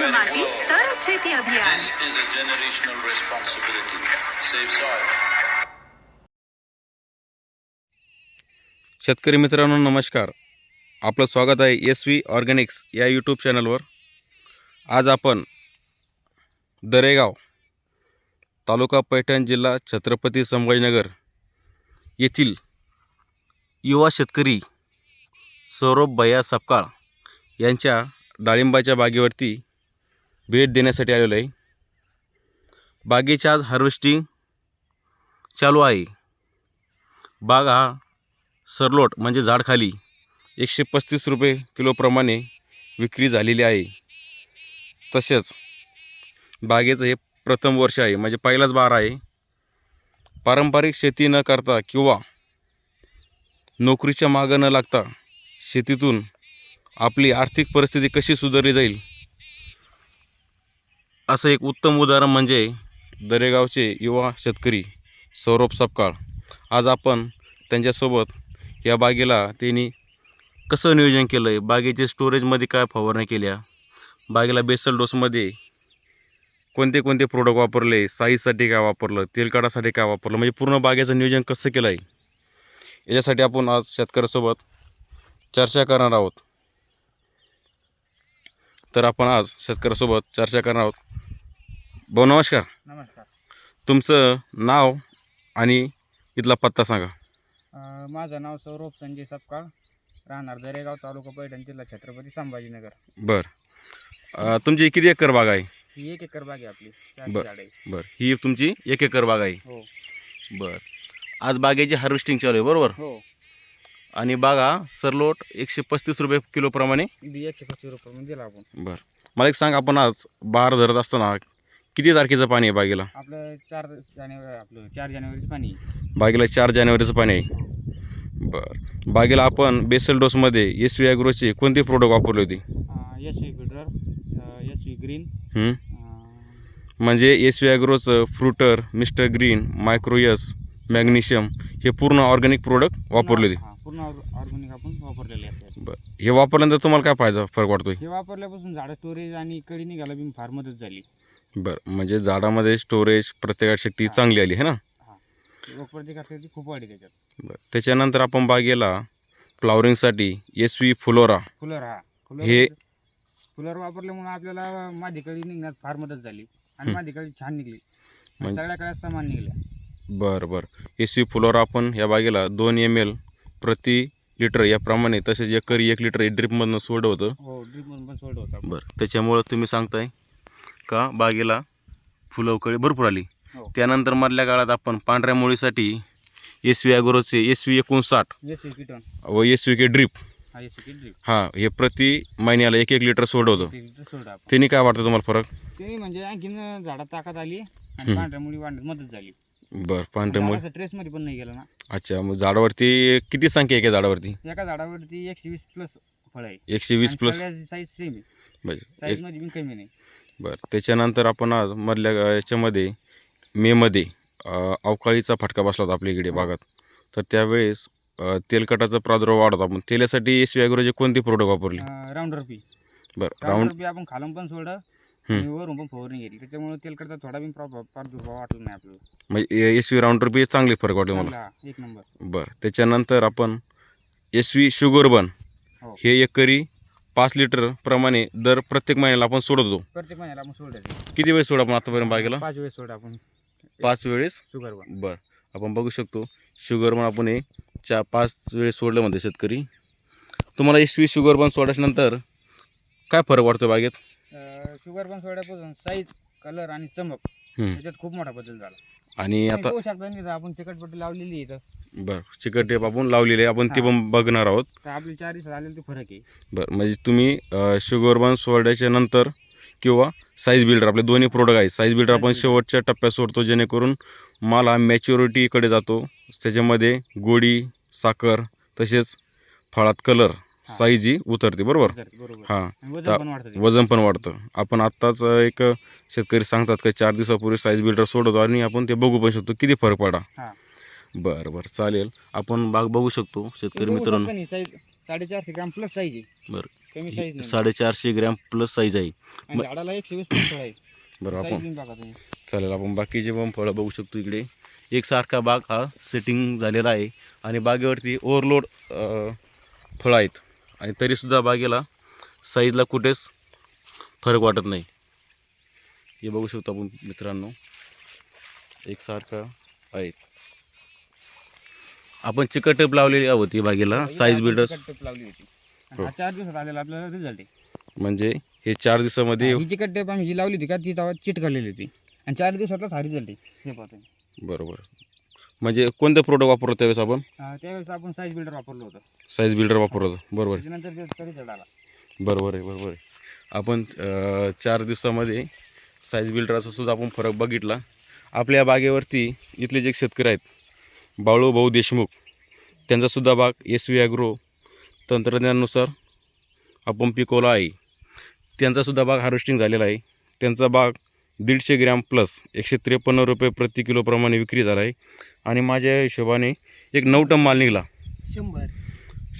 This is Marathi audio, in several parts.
शुद्ध माती तरच शेती अभियान This is a generational responsibility. Save soil. शेतकरी मित्रांनो नमस्कार आपलं स्वागत आहे एस व्ही ऑर्गॅनिक्स या यूट्यूब चॅनलवर आज आपण दरेगाव तालुका पैठण जिल्हा छत्रपती संभाजीनगर येथील युवा शेतकरी सौरभ भैया सपकाळ यांच्या डाळिंबाच्या बागेवरती भेट देण्यासाठी आलेलो आहे. बागेची आज हार्वेस्टिंग चालू आहे. बाग हा सरलोट म्हणजे झाडखाली एकशे पस्तीस रुपये किलोप्रमाणे विक्री झालेली आहे. तसेच बागेचं हे प्रथम वर्ष आहे म्हणजे पहिलाच बार आहे. पारंपरिक शेती न करता किंवा नोकरीच्या मागं न लागता शेतीतून आपली आर्थिक परिस्थिती कशी सुधारली जाईल असं एक उत्तम उदाहरण म्हणजे दरेगावचे युवा शेतकरी सौरभ सपकाळ. आज आपण त्यांच्यासोबत या बागेला त्यांनी कसं नियोजन केलं आहे बागेचे स्टोरेजमध्ये काय फवारण्या केल्या? बागेला बेसल डोसमध्ये कोणते कोणते प्रोडक्ट वापरले? साईजसाठी काय वापरलं? तेलकाडासाठी काय वापरलं? म्हणजे पूर्ण बागेचं नियोजन कसं केलं आहे याच्यासाठी आपण आज शेतकऱ्यासोबत चर्चा करणार आहोत. तर आपण आज शेतकऱ्यासोबत चर्चा करणार आहोत. भाऊ नमस्कार. नमस्कार. तुमचं नाव आणि इथला पत्ता सांगा. अ, माझं नाव सौरभ संजय सपकाळ. राहणार दरेगाव तालुका पैठण जिल्हा छत्रपती संभाजीनगर. बर. अ, तुमची किती एकर बाग आहे? ही एक एकर बाग आहे आपली. चारशे बर. झाडं आहे. बर. ही तुमची एक एकर बाग आहे. हो. बर. आज बागेची हार्वेस्टिंग चालू आहे बरोबर? हो. आणि बाग सरलोट एकशे पस्तीस रुपये किलोप्रमाणे बी एकशे पस्तीस रुपये म्हणून दिला आपण. बर. मला एक सांग आपण आज बार धरत असताना किती तारखेचं पाणी आहे बागेला? आपलं चार जानेवारी आपलं चार जानेवारीचं पाणी बागेला चार जानेवारीचं पाणी आहे. बर. बागेला आपण बेसल डोसमध्ये एस व्ही ॲग्रोचे कोणते प्रोडक्ट वापरले होते? S V filter S V green हं? म्हणजे एस व्ही ॲग्रोचं फ्रुटर मिस्टर ग्रीन मायक्रोयस मॅग्नेशियम हे पूर्ण ऑर्गॅनिक प्रोडक्ट वापरले होते. पूर्ण ऑर्गॅनिक आपण वापरलेले आहेत. बरं. हे वापरल्यानंतर तुम्हाला काय फायदा फरक वाटतोय? हे वापरल्यापासून झाडं स्टोरेज आणि कडी निघाला बी फार मदत झाली. बरं म्हणजे झाडामध्ये स्टोरेज प्रतिकार शक्ती चांगली आली आहे ना? रोगप्रतिकारशक्ती खूप वाढली त्याच्यात. बरं त्याच्यानंतर आपण बागेला फ्लावरिंगसाठी एस व्ही फुलोरा. फुलर हा फुलर हे- फुलर वापरल्यामुळे आपल्याला माझी कळी निघण्यात फार मदत झाली आणि हं. माझी कळी छान निघली. म्हणजे- सगळ्या कळ्या समान निघल्या. बरं बरं. एस व्ही फुलोरा आपण या बागेला दोन एम एल प्रति लिटर याप्रमाणे तसेच एकरी एक लिटर ड्रिपमधनं सोडलं होतं हो ड्रीपमधून आपण. बरं त्याच्यामुळं तुम्ही सांगताय का बागेला फुलवकळी भरपूर आली. हो. त्यानंतर मधल्या काळात आपण पांढऱ्या मुळीसाठी एस व्ही ॲग्रोचे एस व्ही एकोणसाठ एस व्ही किटन. व एस व्ही के ड्रिप. हा एस व्ही ड्रीप. हां हे प्रति महिन्याला एक एक लिटर आपण. त्यांनी काय वाटतं तुम्हाला फरक? ते म्हणजे आणखीन झाडात ताकद आली आणि. पांढऱ्या मुळी वाढण्यात मदत झाली. बरं पांढऱ्या मुळी. ट्रेस मध्ये पण नाही गेलं ना. अच्छा मग झाडावरती किती संख्या आहे का झाडावरती? एका झाडावरती एकशे वीस प्लस फळ आहे. एकशे वीस प्लस साईज सेम आहे. साईज एक मध्ये पण कमी नाही. बरं. त्याच्यानंतर आपण आज मधल्या याच्यामध्ये मेमध्ये अवकाळीचा फटका बसला होता आपल्या इकडे भागात. तर त्यावेळेस तेलकटाचा प्रादुर्भाव वाढत आपण तेलासाठी एस व्ही कोणते प्रोडक्ट वापरले? राऊंडर पी बरं राऊंड पी आपण खालून पण सोडलं. आणि वरून पण फवारणी घेतली त्याच्यामुळे तेलकडचा थोडा बी प्रादुर्भाव वाटला नाही आपल्याला. म्हणजे एस व्ही राऊंडर बी चांगले फरक वाटले मला. एक नंबर. बरं त्याच्यानंतर आपण एस व्ही शुगर बन हो. हे एकरी पाच लिटर प्रमाणे दर प्रत्येक महिन्याला आपण सोडत प्रत्येक महिन्याला आपण सोडायचं किती वेळ सोड आपण आतापर्यंत बागेला? पाच वेळेस सोडा आपण. पाच वेळेस? शुगर वन बरं. आपण बघू शकतो शुगर बन आपण हे चा पाच वेळेस सोडलं म्हणते शेतकरी. तुम्हाला एस व्ही शुगर बन सोडल्यानंतर काय फरक वाटतो बागेत? शुगर पण सोड्यापासून साईज कलर आणि चमक. त्याच्यात खूप मोठा बदल झाला. आणि आता शकता आपण चिकटपट्टी लावलेली आहे इथं बरं चिकट टेप आपण लावलेले आहे आपण ते. पण बघणार आहोत तर आपली चार दिवसात आलेले ते फरक आहे बरं म्हणजे तुम्ही अ, शुगर बन सोडायच्या नंतर किंवा साईज बिल्डर आपले दोन्ही प्रोडक्ट आहेत साईज बिल्डर आपण. शेवटच्या टप्प्यात सोडतो जेणेकरून माल हा मॅच्युरिटीकडे जातो त्याच्यामध्ये गोडी साखर तसेच फळात कलर. साईज ही उतरते बरोबर? हां. वजन पण वाढतं आपण आत्ताच एक शेतकरी सांगतात का चार दिवसापूर्वी साईज बिल्डर सोडतो आणि आपण ते बघू पण शकतो. किती फरक पडा. हां. बरं बरं. चालेल. आपण बाग बघू शकतो शेतकरी मित्रांनो. साडेचारशे ग्राम प्लस साईज आहे. बरं. साडेचारशे ग्रॅम प्लस साईज आहे. झाडाला एकशे वीस आहे. बरं आपण चालेल आपण बाकीचे पण फळं बघू शकतो इकडे. एकसारखा बाग हा सेटिंग झालेला आहे. आणि बागेवरती ओव्हरलोड फळं आहेत. आणि तरीसुद्धा बागेला साईजला कुठेच फरक वाटत नाही. हे बघू शकतो आपण मित्रांनो. एकसारखा आहे. आपण चिकट टेप लावलेली आहोत या बागेला. साईज बिल्डर्स चिकट टेप लावली होती. आणि हो. हा चार दिवसात आलेला आपल्याला रिझल्ट म्हणजे हे चार दिवसामध्ये ही चिकट टेप आम्ही जी लावली होती का ती तेव्हा चिटकलेली होती. आणि चार दिवसातच हा रिझल्ट आहे. हे पाहतो बरोबर. म्हणजे कोणतं प्रोडक्ट वापरतो त्यावेळेस आपण? त्यावेळेस आपण साईज बिल्डर वापरलं होतं. साईज बिल्डर वापरतो बरोबर. आहे. त्याच्यानंतर ते तरी झाड आला बरोबर आहे बरोबर आहे. आपण अ, चार दिवसामध्ये साईज बिल्डराचा सुद्धा आपण फरक बघितला. आपल्या बागेवरती इथले जे शेतकरी आहेत बाळू भाऊ देशमुख त्यांचासुद्धा बाग एस व्ही ॲग्रो तंत्रज्ञानानुसार आपण पिकवला आहे. त्यांचासुद्धा बाग हार्वेस्टिंग झालेला आहे. त्यांचा बाग दीडशे ग्रॅम प्लस एकशे त्रेपन्न रुपये प्रति किलोप्रमाणे विक्री झाला आहे. आणि माझ्या हिशोबाने एक नऊ टन माल निघाला. शंभर.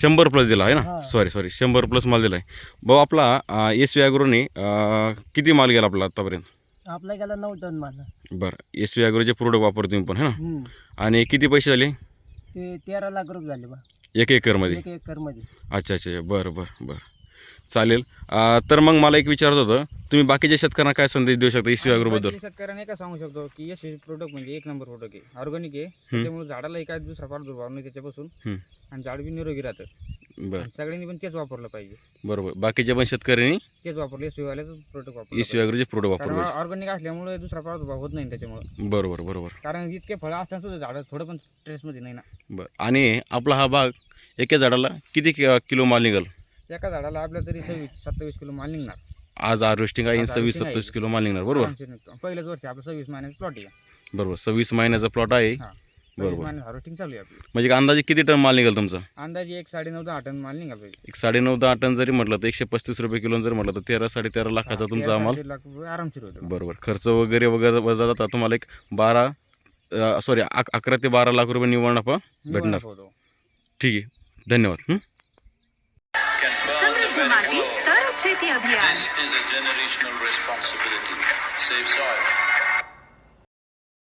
शंभर प्लस दिला आहे ना. सॉरी सॉरी शंभर प्लस माल दिला आहे भाऊ आपला एस व्ही ॲग्रोने किती माल गेला आपला आत्तापर्यंत आपला गेला नऊ टन माल. बरं. एस व्ही ॲग्रोचे प्रोडक्ट वापरतो तुम्ही पण है ना. आणि किती पैसे झाले? ते तेरा लाख रुपये झाले बा. एक एकरमध्ये एक एकरमध्ये. अच्छा अच्छा अच्छा. बरं बरं बरं. चालेल. तर मग मला एक विचारत होतं तुम्ही बाकीच्या शेतकऱ्यांना काय संदेश देऊ शकता एस बाकीच्या शेतकऱ्यांना काय सांगू शकतो की एस प्रोडक्ट म्हणजे एक नंबर प्रोडक्ट आहे. ऑर्गॅनिक आहे. त्याच्यामुळे झाडालाही काय दुसरा प्रादुर्भाव नाही त्याच्यापासून. आणि झाड बी निरोगी राहतं. बरं. सगळ्यांनी पण तेच वापरलं पाहिजे. बरोबर. बाकीच्या पण शेतकऱ्यांनी? तेच वापरलं. एस प्रोडक्ट एस वापरलं ॲग्रोचे प्रोडक्ट वापरले ऑर्गॅनिक असल्यामुळे दुसरा प्रादुर्भाव होत नाही त्याच्यामुळे. बरोबर बरोबर. कारण इतके फळं असताना सुद्धा झाडं थोडं पण स्ट्रेसमध्ये नाही ना. बरं. आणि आपला हा बाग एका झाडाला किती किलो माल निघाल? एका झाडाला आपल्या तरी सव्वीस सत्तावीस किलो माल निघणार. आज हार्वेस्टिंग आहे आज सव्वीस harvesting आहे. सत्तावीस किलो माल निघणार बरोबर? निघतो. पहिल्याच वर्षी आपलं सव्वीस महिन्याचं प्लॉट आहे. बरोबर सव्वीस महिन्याचा प्लॉट आहे. हा. सव्वीस बरोबर. महिन्यात हार्वेस्टिंग चालू आहे आपली. म्हणजे अंदाजे किती टन माल निघेल तुमचा? अंदाजे एक साडे नऊ दहा टन माल निघाला पाहिजे. एक साडेनऊ दहा टन जरी म्हटलं तर एकशे पस्तीस रुपये किलो जरी म्हटलं तर तेरा साडे तेरा लाखाचा तुमचा माल साडे लाख रुपये आरामशीर होतो. बरोबर. खर्च वगैरे वगैरे वजा जाता तुम्हाला एक बारा सॉरी अकरा ते बारा लाख रुपये निव्वळ नफा भेटणार. होतो. ठीक आहे. धन्यवाद. हं? Is a generational responsibility. Save soil.